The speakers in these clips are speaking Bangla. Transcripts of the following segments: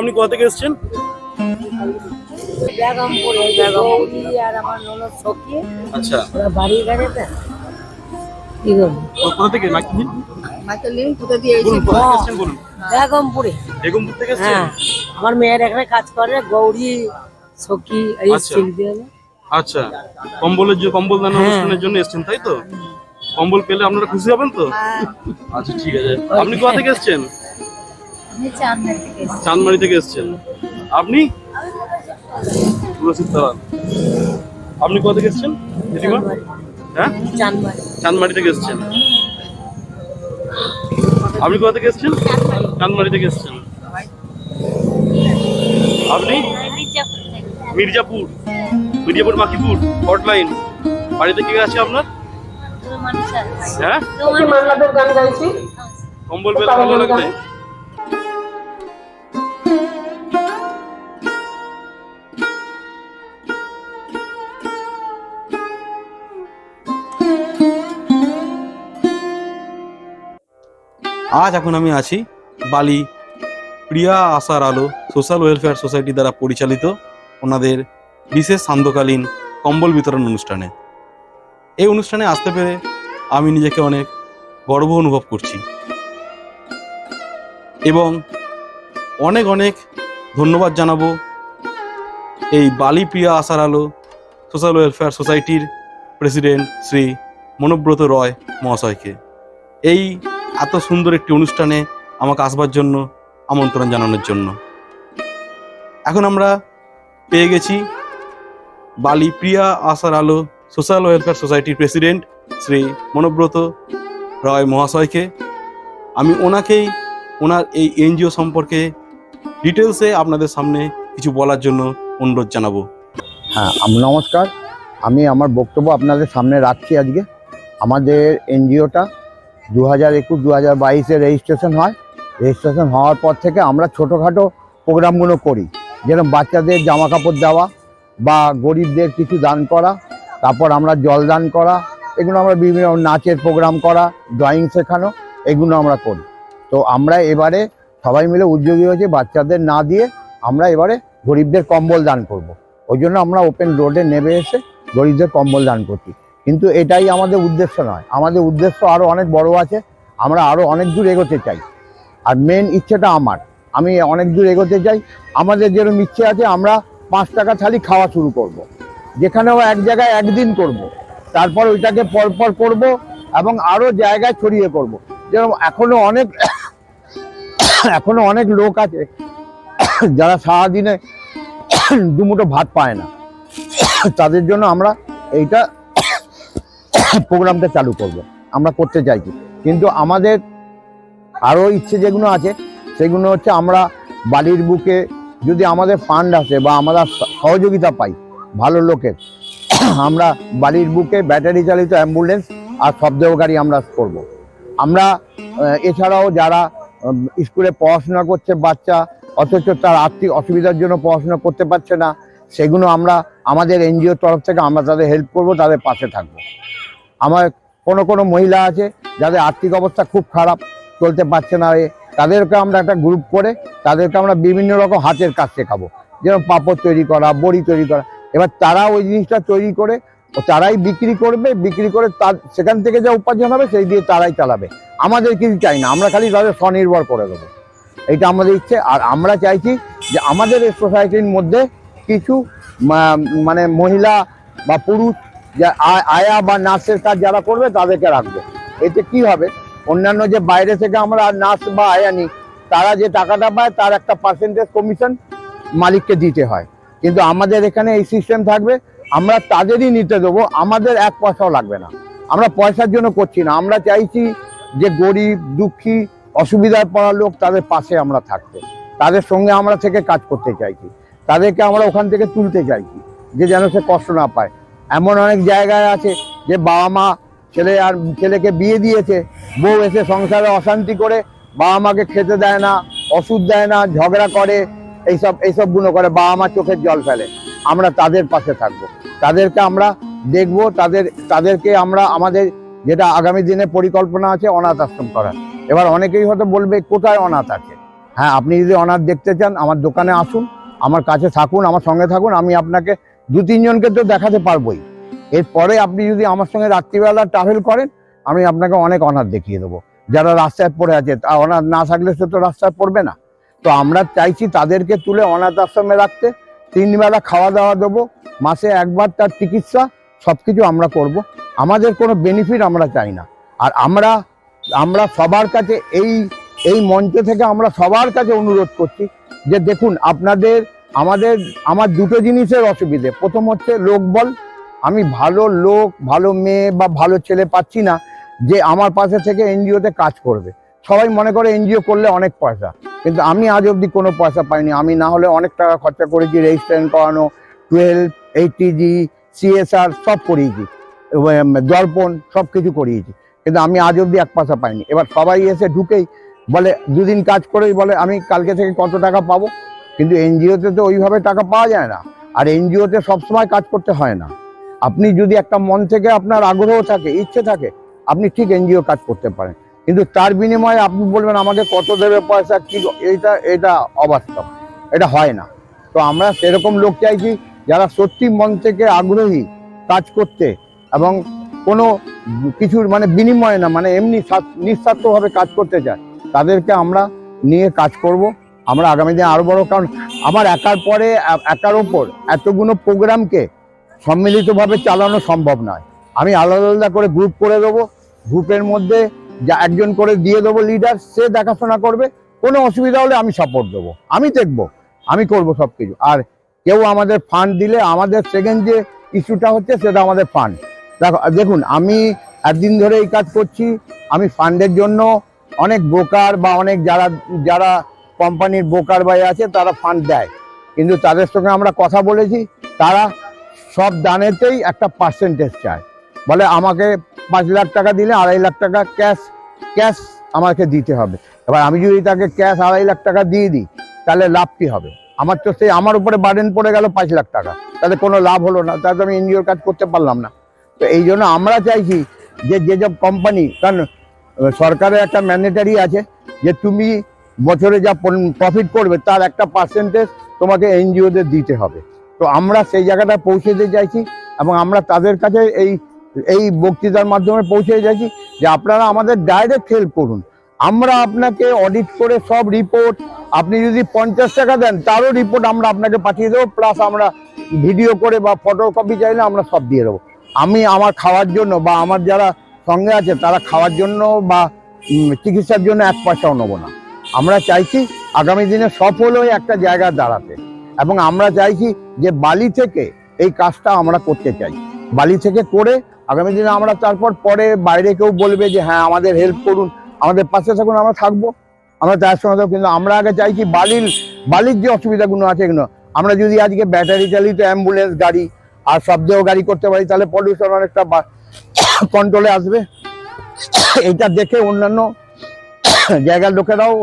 আপনি কোথা থেকে এসেছেন? আচ্ছা। কোথা থেকে? বেগমপুরে। বেগমপুর থেকে হ্যাঁ। আমার মেয়ের এখানে কাজ করে গৌরী সখী এই আচ্ছা। আচ্ছা। কম্বলের যে কম্বল দান হ্যাঁ। অনুষ্ঠানের জন্য এসেছেন তাই তো? কম্বল পেলে আপনারা খুশি হবেন তো? আচ্ছা ঠিক আছে। আপনি কোথা থেকে এসেছেন? চাঁদমারি থেকে এসেছেন। আপনি? আপনি কোথা থেকে এসেছেন হ্যাঁ? চাঁদমারি। থেকে এসেছেন। আপনি কোথা থেকে এসেছেন? চাঁদমারি। থেকে এসেছেন। আপনি? মির্জাপুর মির্জাপুর। মাকিপুর হটলাইন বাড়িতে কে আছে আপনার? হ্যাঁ? কম্বল পেলে ভালো লাগবে আজ এখন আমি আছি বালি Priya Ashar Alo social welfare society দ্বারা পরিচালিত ওনাদের বিশেষ সান্ধ্যকালীন কম্বল বিতরণ অনুষ্ঠানে। এই অনুষ্ঠানে আসতে পেরে আমি নিজেকে অনেক গর্ব অনুভব করছি। এবং অনেক অনেক ধন্যবাদ জানাব এই বালি প্রিয়া আশার আলো সোশ্যাল ওয়েলফেয়ার সোসাইটির প্রেসিডেন্ট শ্রী মনোব্রত রয় মহাশয়কে। এই এত সুন্দর একটি অনুষ্ঠানে আমাকে আসবার জন্য, আমন্ত্রণ জানানোর জন্য। এখন আমরা পেয়ে গেছি বালি প্রিয়া আসার আলো, সোশ্যাল ওয়েলফেয়ার সোসাইটির প্রেসিডেন্ট শ্রী মনোব্রত রয় মহাশয়কে। আমি ওনাকেই, ওনার এই এনজিও সম্পর্কে ডিটেলসে আপনাদের সামনে কিছু বলার জন্য অনুরোধ জানাব। হ্যাঁ নমস্কার। আমি আমার বক্তব্য আপনাদের সামনে রাখছি আজকে। আমাদের এনজিওটা দু হাজার একুশ দু হাজার বাইশে রেজিস্ট্রেশন হয়। রেজিস্ট্রেশন হওয়ার পর থেকে আমরা ছোটোখাটো প্রোগ্রামগুলো করি। যেরকম বাচ্চাদের জামা কাপড় দেওয়া বা গরিবদের কিছু দান করা, তারপর আমরা জল দান করা, এগুলো আমরা বিভিন্ন নাচের প্রোগ্রাম করা ড্রয়িং শেখানো, এগুলো আমরা করি। তো আমরা এবারে সবাই মিলে উদ্যোগী হয়েছে বাচ্চাদের না দিয়ে আমরা এবারে গরিবদের কম্বল দান করব। ওই জন্য আমরা ওপেন রোডে নেমে এসে গরিবদের কম্বল দান করছি। কিন্তু এটাই আমাদের উদ্দেশ্য নয় আমাদের উদ্দেশ্য আরও অনেক বড় আছে, আমরা আরও অনেক দূর এগোতে চাই আর মেন ইচ্ছেটা আমার আমি অনেক দূর এগোতে চাই আমাদের যেরকম ইচ্ছে আছে, আমরা পাঁচ টাকা থালি খাওয়া শুরু করব। যেখানেও এক জায়গায় একদিন করব। তারপর ওইটাকে পরপর করব এবং আরও জায়গায় ছড়িয়ে করব। যেরকম এখনও অনেক এখনও অনেক লোক আছে, যারা সারাদিনে দুমুঠো ভাত পায় না তাদের জন্য আমরা এইটা প্রোগ্রামটা চালু করব। আমরা করতে চাইছি কিন্তু আমাদের আরও ইচ্ছে যেগুলো আছে, সেগুলো হচ্ছে আমরা বালির বুকে যদি আমাদের ফান্ড আসে বা আমরা সহযোগিতা পাই ভালো লোকের, আমরা বালির বুকে ব্যাটারি চালিত অ্যাম্বুলেন্স আর শব্দেহ গাড়ি আমরা করব। আমরা এছাড়াও যারা স্কুলে পড়াশোনা করছে বাচ্চা, অথচ তার আর্থিক অসুবিধার জন্য পড়াশোনা করতে পারছে না, সেগুলো আমরা আমাদের এনজিওর তরফ থেকে আমরা তাদের হেল্প করব, তাদের পাশে থাকব। আমার কোনো কোনো মহিলা আছে যাদের আর্থিক অবস্থা খুব খারাপ চলতে পারছে না এ, তাদেরকে আমরা একটা গ্রুপ করে তাদেরকে আমরা বিভিন্ন রকম হাতের কাজ শেখাবো। যেমন পাপড় তৈরি করা বড়ি তৈরি করা। এবার তারা ওই জিনিসটা তৈরি করে তারাই বিক্রি করবে বিক্রি করে তার সেখান থেকে যা উপার্জন হবে সেই দিয়ে তারাই চালাবে। আমাদের কিছু চাই না আমরা খালি তাদের স্বনির্ভর করে দেবো। এটা আমাদের ইচ্ছে আর আমরা চাইছি যে আমাদের সোসাইটির মধ্যে কিছু মানে মহিলা বা পুরুষ আয়া বা নার্সের কাজ যারা করবে তাদেরকে রাখব। এতে কি হবে? অন্যান্য যে বাইরে থেকে আমরা নার্স বা আয়া নিই, তারা যে টাকাটা পায় তার একটা পার্সেন্টেজ কমিশন মালিককে দিতে হয়। কিন্তু আমাদের এখানে এই সিস্টেম থাকবে, আমরা তাদেরই নিতে দেবো, আমাদের এক পয়সাও লাগবে না। আমরা পয়সার জন্য করছি না, আমরা চাইছি যে গরিব, দুঃখী, অসুবিধায় পড়া লোক তাদের পাশে আমরা থাকতে। তাদের সঙ্গে আমরা থেকে কাজ করতে চাইছি। তাদেরকে আমরা ওখান থেকে তুলতে চাইছি, যে যেন সে কষ্ট না পায়। এমন অনেক জায়গায় আছে যে বাবা মা ছেলে আর ছেলেকে বিয়ে দিয়েছে, বউ এসে সংসারে অশান্তি করে, বাবা মাকে খেতে দেয় না, ওষুধ দেয় না, ঝগড়া করে, এইসব এইসবগুলো করে বাবা মা চোখের জল ফেলে। আমরা তাদের পাশে থাকব। তাদেরকে আমরা দেখব, তাদের, তাদেরকে আমরা আমাদের যেটা আগামী দিনে পরিকল্পনা আছে, অনাথ আশ্রম করার। এবার অনেকেই হয়তো বলবে, কোথায় অনাথ আছে? হ্যাঁ আপনি যদি অনাথ দেখতে চান, আমার দোকানে আসুন, আমার কাছে থাকুন, আমার সঙ্গে থাকুন, আমি আপনাকে দু তিনজনকে তো দেখাতে পারবোই। এরপরে আপনি যদি আমার সঙ্গে রাত্রিবেলা ট্রাভেল করেন, আমি আপনাকে অনেক অনাথ দেখিয়ে দেবো। যারা রাস্তায় পড়ে আছে অনাথ না থাকলে সে তো রাস্তায় পড়বে না। তো আমরা চাইছি তাদেরকে তুলে অনাথ আশ্রমে রাখতে, তিনবেলা খাওয়া দাওয়া দেবো, মাসে একবার তার চিকিৎসা সব কিছু আমরা করব। আমাদের কোনো বেনিফিট আমরা চাই না। আর আমরা আমরা সবার কাছে এই এই মঞ্চ থেকে আমরা সবার কাছে অনুরোধ করছি যে দেখুন, আপনাদের আমাদের, আমার দুটো জিনিসের অসুবিধে। প্রথম হচ্ছে লোকবল আমি ভালো লোক, ভালো মেয়ে বা ভালো ছেলে পাচ্ছি না, যে আমার পাশে থেকে এনজিওতে কাজ করবে। সবাই মনে করে এনজিও করলে অনেক পয়সা, কিন্তু আমি আজ অবধি কোনো পয়সা পাইনি। আমি না হলে অনেক টাকা খরচা করেছি, রেজিস্ট্রেশন করানো, টুয়েলভ এইটিজি সিএসআর সব করিয়েছি। দর্পণ সব কিছু করিয়েছি। কিন্তু আমি আজ অবধি এক পয়সা পাইনি। এবার সবাই এসে ঢুকেই বলে, দুদিন কাজ করেই বলে, আমি কালকে থেকে কত টাকা পাবো? কিন্তু এনজিওতে তো ওইভাবে টাকা পাওয়া যায় না। আর এনজিওতে সবসময় কাজ করতে হয় না। আপনি যদি একটা মন থেকে আপনার আগ্রহ থাকে, ইচ্ছে থাকে, আপনি ঠিক এনজিও কাজ করতে পারেন। কিন্তু তার বিনিময়ে আপনি বলবেন, আমাকে কত দেবে পয়সা? কি এইটা, এটা অবাস্তব। এটা হয় না। তো আমরা সেরকম লোক চাইছি যারা সত্যি মন থেকে আগ্রহী কাজ করতে এবং কোনো কিছুর মানে বিনিময়ে না মানে এমনি নিঃস্বার্থভাবে কাজ করতে চায়, তাদেরকে আমরা নিয়ে কাজ করব। আমরা আগামী দিনে আরও বড়, কারণ আমার একার পরে, একার ওপর এতগুলো প্রোগ্রামকে সম্মিলিতভাবে চালানো সম্ভব নয়। আমি আলাদা আলাদা করে গ্রুপ করে দেবো। গ্রুপের মধ্যে যা একজন করে দিয়ে দেবো লিডার সে দেখাশোনা করবে। কোনো অসুবিধা হলে আমি সাপোর্ট দেবো। আমি দেখব। আমি করব সব কিছু আর কেউ আমাদের ফান্ড দিলে আমাদের সেকেন্ড যে ইস্যুটা হচ্ছে সেটা আমাদের ফান্ড দেখো, দেখুন, আমি একদিন ধরে এই কাজ করছি। আমি ফান্ডের জন্য অনেক ব্রোকার বা অনেক যারা যারা কোম্পানির ব্রোকার বাই আছে, তারা ফান্ড দেয়। কিন্তু তাদের সঙ্গে আমরা কথা বলেছি, তারা সব দানেতেই একটা পার্সেন্টেজ চায়। বলে আমাকে পাঁচ লাখ টাকা দিলে আড়াই লাখ টাকা ক্যাশ ক্যাশ আমাকে দিতে হবে। এবার আমি যদি তাকে ক্যাশ আড়াই লাখ টাকা দিয়ে দিই, তাহলে লাভ কি হবে? আমার তো সেই, আমার উপরে বার্ডেন পড়ে গেল পাঁচ লাখ টাকা। তাহলে কোনো লাভ হলো না, তাহলে আমি এনজিওর কাজ করতে পারলাম না। তো এই জন্য আমরা চাইছি যে যেসব কোম্পানি কারণ সরকারের একটা ম্যান্ডেটারি আছে যে, তুমি বছরে যা প্রফিট করবে, তার একটা পার্সেন্টেজ তোমাকে এনজিওদের দিতে হবে। তো আমরা সেই জায়গাটা পৌঁছে দিতে চাইছি এবং আমরা তাদের কাছে এই এই বক্তৃতার মাধ্যমে পৌঁছে যাচ্ছি যে আপনারা আমাদের ডাইরেক্ট হেল্প করুন। আমরা আপনাকে অডিট করে সব রিপোর্ট আপনি যদি পঞ্চাশ টাকা দেন, তারও রিপোর্ট আমরা আপনাকে পাঠিয়ে দেবো প্লাস আমরা ভিডিও করে বা ফটো কপি চাইলে আমরা সব দিয়ে দেবো। আমি আমার খাওয়ার জন্য বা আমার যারা সঙ্গে আছে, তারা খাওয়ার জন্য বা চিকিৎসার জন্য এক পয়সাও নেব না। আমরা চাইছি আগামী দিনে সফল হয়ে একটা জায়গা দাঁড়াতে। এবং আমরা চাইছি যে বালি থেকে এই কাজটা আমরা করতে চাই। বালি থেকে করে আগামী দিনে আমরা তারপর পরে বাইরে কেউ বলবে যে হ্যাঁ আমাদের হেল্প করুন। আমাদের পাশে থাকুন, আমরা থাকব। আমরা তার সঙ্গে। কিন্তু আমরা আগে চাইছি বালির বালির যে অসুবিধাগুলো আছে এগুলো। আমরা যদি আজকে ব্যাটারি চালিত অ্যাম্বুলেন্স গাড়ি আর সব শব্দেহ গাড়ি করতে পারি, তাহলে পলিউশন অনেকটা কন্ট্রোলে আসবে। এটা দেখে অন্যান্য জায়গার লোকেরাও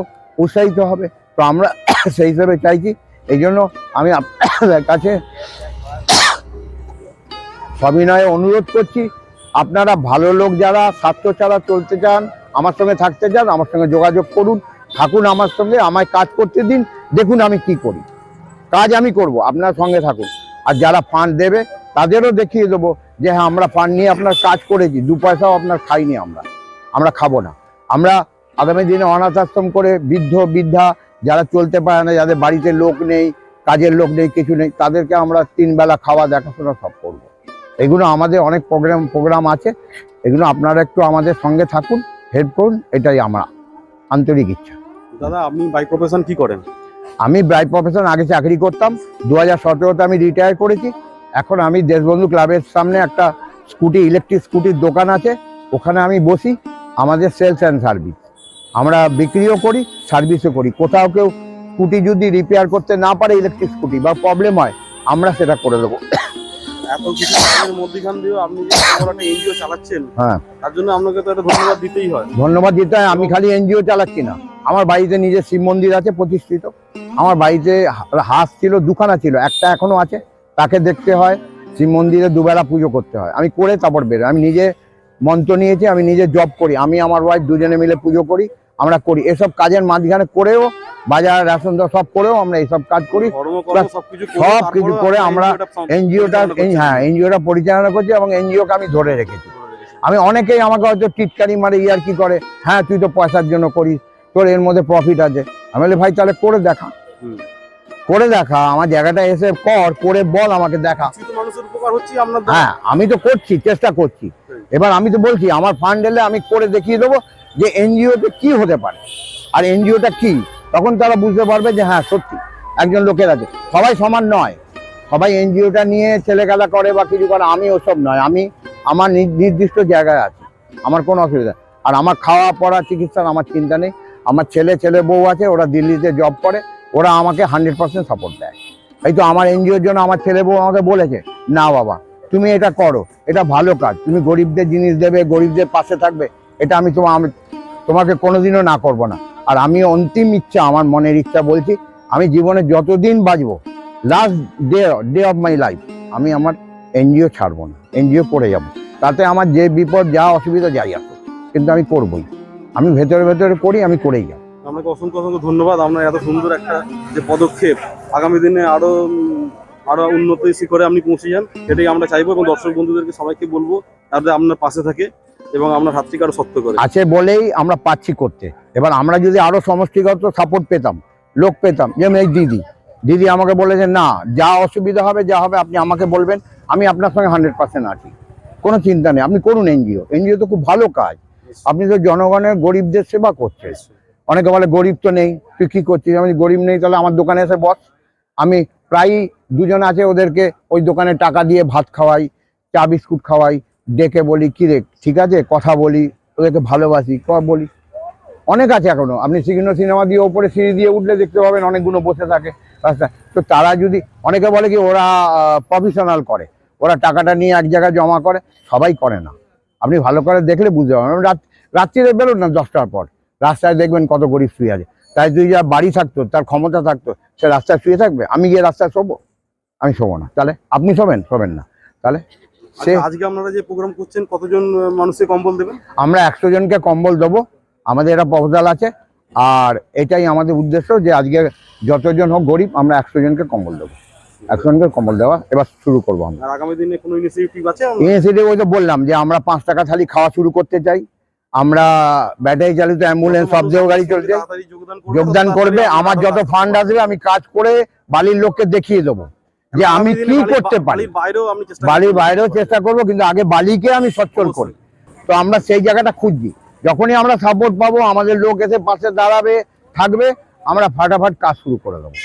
উৎসাহিত হবে। তো আমরা সেই হিসেবে চাইছি এই জন্য আমি আপনাদের কাছে সবিনয়ে অনুরোধ করছি, আপনারা ভালো লোক যারা স্বার্থ ছাড়া চলতে চান, আমার সঙ্গে থাকতে চান, আমার সঙ্গে যোগাযোগ করুন, থাকুন আমার সঙ্গে, আমায় কাজ করতে দিন, দেখুন আমি কি করি। কাজ আমি করব, আপনার সঙ্গে থাকুন। আর যারা ফান্ড দেবে, তাদেরও দেখিয়ে দেবো যে হ্যাঁ আমরা ফান্ড নিয়ে আপনার কাজ করেছি, দু পয়সাও আপনার খাইনি আমরা। আমরা খাব না। আমরা আগামী দিনে অনাথ আশ্রম করে বৃদ্ধ বৃদ্ধা যারা চলতে পারে না যাদের বাড়িতে লোক নেই কাজের লোক নেই কিছু নেই তাদেরকে আমরা তিন বেলা খাওয়া দেখাশোনা সব করব। এগুলো আমাদের অনেক প্রোগ্রাম প্রোগ্রাম আছে। এগুলো আপনারা একটু আমাদের সঙ্গে থাকুন হেল্প করুন এটাই আমার আন্তরিক ইচ্ছা। দাদা আপনি বাই প্রফেশন কি করেন? আমি ব্রাইট প্রফেশন আগে চাকরি করতাম। দু হাজার সতেরোতে আমি রিটায়ার করেছি। এখন আমি দেশবন্ধু ক্লাবের সামনে একটা স্কুটি ইলেকট্রিক স্কুটির দোকান আছে। ওখানে আমি বসি। আমাদের সেলস অ্যান্ড সার্ভিস আমরা বিক্রিও করি সার্ভিসও করি। কোথাও কেউ স্কুটি যদি রিপেয়ার করতে না পারে ইলেকট্রিক স্কুটি বা প্রবলেম হয় আমরা সেটা করে দেবো। এত কিছু মধ্যখান দিয়েও আপনি যে একটা এনজিও চালাচ্ছেন হ্যাঁ। তার জন্য আপনাকে তো একটা ধন্যবাদ দিতেই হয়। ধন্যবাদ দিতে হয় আমি খালি এনজিও চালাচ্ছি না। আমার বাড়িতে নিজের শিব মন্দির আছে প্রতিষ্ঠিত। আমার বাড়িতে হাঁস ছিল দুখানা ছিল একটা এখনও আছে। তাকে দেখতে হয় শিব মন্দিরে দুবেলা পুজো করতে হয়। আমি করে তারপর বেরোই। আমি নিজে মন্ত্র নিয়েছি আমি নিজে জব করি। আমি আমার ওয়াইফ দুজনে মিলে পুজো করি আমরা করি। এসব কাজের মাঝখানে করেও বাজার রেশন সব করেও আমরা এইসব কাজ করি। সব কিছু করে আমরা এনজিওটা হ্যাঁ এনজিওটা পরিচালনা করছি এবং এনজিওকে আমি ধরে রেখেছি। আমি অনেকেই আমাকে হয়তো টিটকারি মারে ইয়ার কি করে? হ্যাঁ তুই তো পয়সার জন্য করিস তোর এর মধ্যে প্রফিট আছে। আমি বলি ভাই তাহলে করে দেখা। করে দেখা আমার জায়গাটা এসে কর করে বল আমাকে দেখা। হ্যাঁ আমি তো করছি চেষ্টা করছি। এবার আমি তো বলছি, আমার ফান্ড এলে আমি করে দেখিয়ে দেবো যে এনজিওতে কি হতে পারে। আর এনজিওটা কি? তখন তারা বুঝতে পারবে যে হ্যাঁ সত্যি, একজন লোকের আছে। সবাই সমান নয়। সবাই এনজিওটা নিয়ে ছেলেখেলা করে বা কিছু করে, আমি ওসব নয়। আমি আমার নির্দিষ্ট জায়গায় আছি। আমার কোনো অসুবিধা। আর আমার খাওয়া পড়া চিকিৎসার আমার চিন্তা নেই। আমার ছেলে ছেলে বউ আছে, ওরা দিল্লিতে জব করে, ওরা আমাকে হান্ড্রেড পার্সেন্ট সাপোর্ট দেয়। এই তো আমার এনজিওর জন্য আমার ছেলে বউ আমাকে বলেছে, না বাবা তুমি এটা করো, এটা ভালো কাজ। তুমি গরিবদের জিনিস দেবে, গরিবদের পাশে থাকবে, এটা আমি তোমার আমি তোমাকে কোনোদিনও না করব না। আর আমি অন্তিম ইচ্ছা, আমার মনের ইচ্ছা বলছি, আমি জীবনে যতদিন বাঁচবো last day day of my life আমি আমার এনজিও ছাড়বো না, এনজিও করে যাব। তাতে আমার যে বিপদ, যা অসুবিধা, যাই আসো কিন্তু আমি করবই। আমি ভেতরে ভেতরে করি, আমি করেই যাব আপনাকে অসংখ্য অসংখ্য ধন্যবাদ। আপনার এত সুন্দর একটা যে পদক্ষেপ, আগামী দিনে আরও উম, আরও উন্নত শিখরে আপনি পৌঁছে যান এটাই আমরা চাইব এবং দর্শক বন্ধুদেরকে সবাইকে বলব যাতে আপনার পাশে থাকে এবং আপনার হাতটিকে আরও সত্য করে। আছে বলেই আমরা পাচ্ছি করতে। এবার আমরা যদি আরও সমষ্টিগত সাপোর্ট পেতাম লোক পেতাম যেমন এই দিদি। দিদি আমাকে বলেছে না যা অসুবিধা হবে যা হবে আপনি আমাকে বলবেন আমি আপনার সঙ্গে হান্ড্রেড পার্সেন্ট আছি। কোনো চিন্তা নেই আপনি করুন এনজিও। এনজিও তো খুব ভালো কাজ। আপনি তো জনগণের গরিবদের সেবা করছেন। অনেকে বলে গরিব তো নেই তুই কি করছিস? আমি গরিব নেই তাহলে আমার দোকানে এসে বস। আমি প্রায়ই দুজন আছে ওদেরকে ওই দোকানে টাকা দিয়ে ভাত খাওয়াই, চা বিস্কুট খাওয়াই, ডেকে বলি কি রে ঠিক আছে? কথা বলি, ওদেরকে ভালোবাসি বলি। অনেক আছে এখনও। আপনি সিগনো সিনেমা দিয়ে ওপরে সিঁড়ি দিয়ে উঠলে দেখতে পাবেন অনেকগুলো বসে থাকে রাস্তায় তো তারা যদি, অনেকে বলে কি ওরা প্রফেশনাল করে। ওরা টাকাটা নিয়ে এক জায়গায় জমা করে, সবাই করে না। আপনি ভালো করে দেখলে বুঝতে পারবেন। রাত, রাত্রিরে বেরোন না দশটার পর। রাস্তায় দেখবেন কত গরিব শুয়ে আছে। তাই যদি যা বাড়ি থাকতো তার ক্ষমতা থাকতো সে রাস্তায় শুয়ে থাকবে? আমি গিয়ে রাস্তায় শোবো? আমি শোবো না। তাহলে আপনি শোবেন? শোবেন না। তাহলে সে আচ্ছা, আজকে আপনারা যে প্রোগ্রাম করছেন কতজন মানুষকে কম্বল দেবেন? আমরা একশো জনকে কম্বল দেবো। আমাদের এটা প্রপোজাল আছে। আর এটাই আমাদের উদ্দেশ্য যে আজকে যতজন হোক গরিব আমরা একশো জনকে কম্বল দেবো। একশো জনকে কম্বল দেওয়া এবার শুরু করব আমরা। আগামী দিনে কোনো ইনিশিয়েটিভ আছে? ইউনিভার্সিটি ওই তো বললাম যে আমরা পাঁচ টাকা থালি খাওয়া শুরু করতে চাই। আমরা ব্যাটারি চালিত অ্যাম্বুলেন্স সব গাড়ি চলছে। যোগদান করবে, আমার যত ফান্ড আসবে আমি কাজ করে বালির লোককে দেখিয়ে দেবো যে আমি কি করতে পারি। বাড়ির বাইরেও চেষ্টা বাড়ির বাইরেও চেষ্টা করব কিন্তু আগে বালিকে আমি সচ্ছল করি। তো আমরা সেই জায়গাটা খুঁজছি। যখনই আমরা সাপোর্ট পাবো আমাদের লোক এসে পাশে দাঁড়াবে থাকবে আমরা ফাটাফাট কাজ শুরু করে দেবো।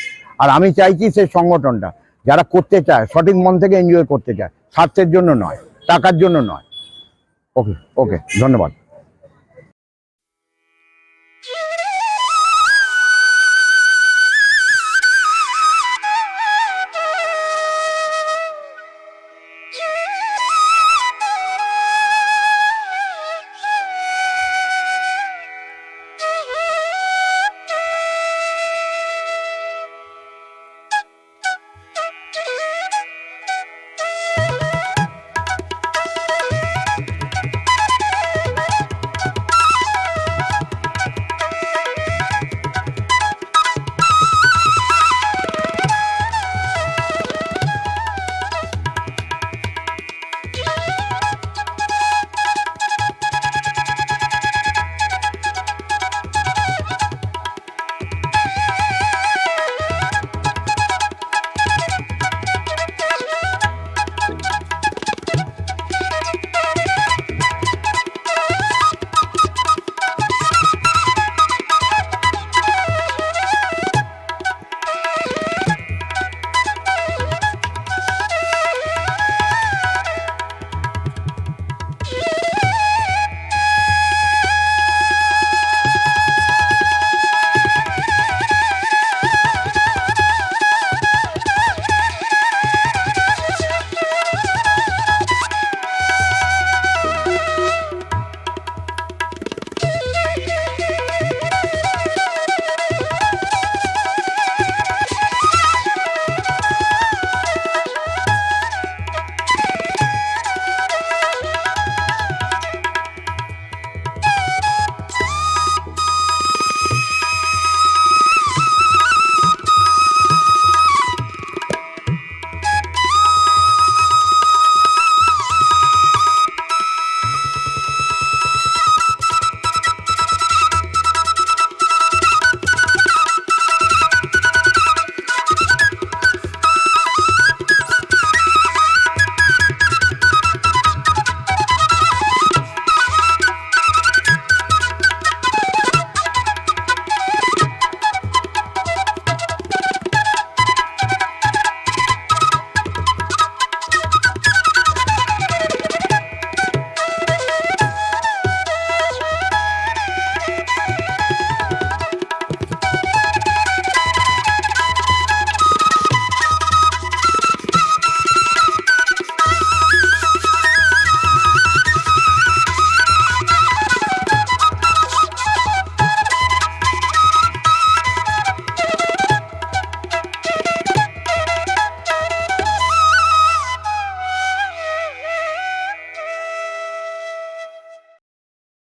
আর আমি চাইছি সেই সংগঠনটা যারা করতে চায় সঠিক মন থেকে এনজয় করতে চায় স্বার্থের জন্য নয় টাকার জন্য নয়। ওকে ওকে ধন্যবাদ।